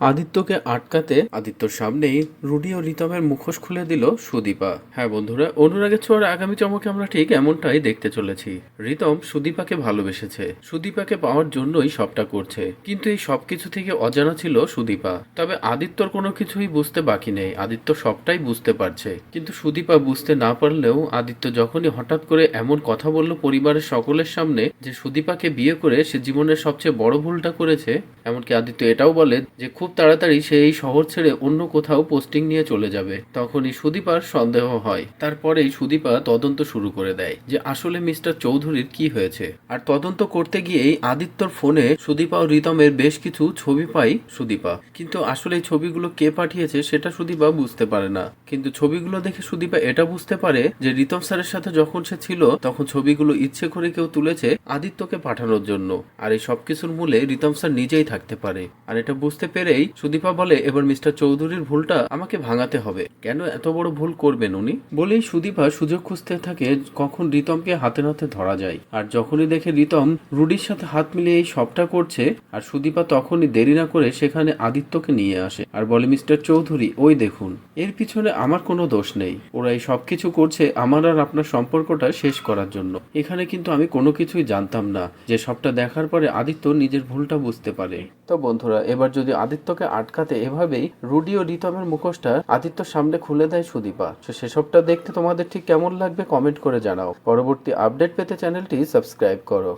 আদিত্যকে আটকাতে আদিত্যর সামনেই রুডি ও রিতমের মুখোশ খুলে দিল সুদীপা। হ্যাঁ বন্ধুরা অনুরাগের ছোঁয়ার আগামী চমকে আমরা ঠিক এমনটাই দেখতে চলেছি। রিতম সুদীপাকে ভালোবেসেছে। সুদীপাকে পাওয়ার জন্যই সবটা করছে। কিন্তু এই সবকিছু থেকে অজানা ছিল সুদীপা। তবে আদিত্যর কোনো কিছুই বুঝতে বাকি নেই। আদিত্য সবটাই বুঝতে পারছে। কিন্তু সুদীপা বুঝতে না পারলেও আদিত্য যখনই হঠাৎ করে এমন কথা বলল পরিবারের সকলের সামনে যে সুদীপাকে বিয়ে করে সে জীবনের সবচেয়ে বড় ভুলটা করেছে, এমনকি আদিত্য এটাও বলে যে, খুব তাড়াতাড়ি সে এই শহর ছেড়ে অন্য কোথাও পোস্টিং নিয়ে চলে যাবে। তখনই সুদীপার সন্দেহ হয়। তারপরেই সুদীপা তদন্ত শুরু করে দেয় যে আসলে মিস্টার চৌধুরীর কি হয়েছে। আর তদন্ত করতে গিয়েই আদিত্যর ফোনে সুদীপা ও রিতমের বেশ কিছু ছবি পাই সুদীপা। কিন্তু আসলে এই ছবিগুলো কে পাঠিয়েছে সেটা সুদীপা বুঝতে পারে না। কিন্তু ছবিগুলো দেখে সুদীপা এটা বুঝতে পারে যে রিতম স্যারের সাথে যখন সে ছিল, তখন ছবিগুলো ইচ্ছে করে কেউ তুলেছে আদিত্যকে পাঠানোর জন্য। আর এই সবকিছুর মূলে রিতম স্যার নিজেই থাকতে পারে। আর এটা বুঝতে পেরেই সুদীপা বলে, এবার মিস্টার চৌধুরীর ভুলটা আমাকে ভাঙাতে হবে। কেন এত বড় ভুল করবেন উনি? বলেই সুদীপা সুযোগ খুঁজতে থাকে কখন রিতমকে হাতে নাতে ধরা যায়। আর যখনই দেখে রিতম রুডির সাথে হাত মিলিয়ে এই সবটা করছে, আর সুদীপা তখনই দেরি না করে সেখানে আদিত্যকে নিয়ে আসে। আর বলে, মিস্টার চৌধুরী, ওই দেখুন, এর পিছনে আমার কোনো দোষ নেই। ওরা এই সবকিছু করছে আমার আর আপনার সম্পর্কটা শেষ করার জন্য। এখানে কিন্তু আমি কোনো কিছুই জানতাম না। যে সবটা দেখার পরে আদিত্য নিজের ভুলটা বুঝতে পারে। তো বন্ধুরা, এবার যদি আদিত্যকে আটকাতে এভাবেই রুডি ও রিতমের মুখোশটা আদিত্যর সামনে খুলে দেয় সুদীপা। তো সেসবটা দেখতে তোমাদের ঠিক কেমন লাগবে কমেন্ট করে জানাও। পরবর্তী আপডেট পেতে চ্যানেলটি সাবস্ক্রাইব করো।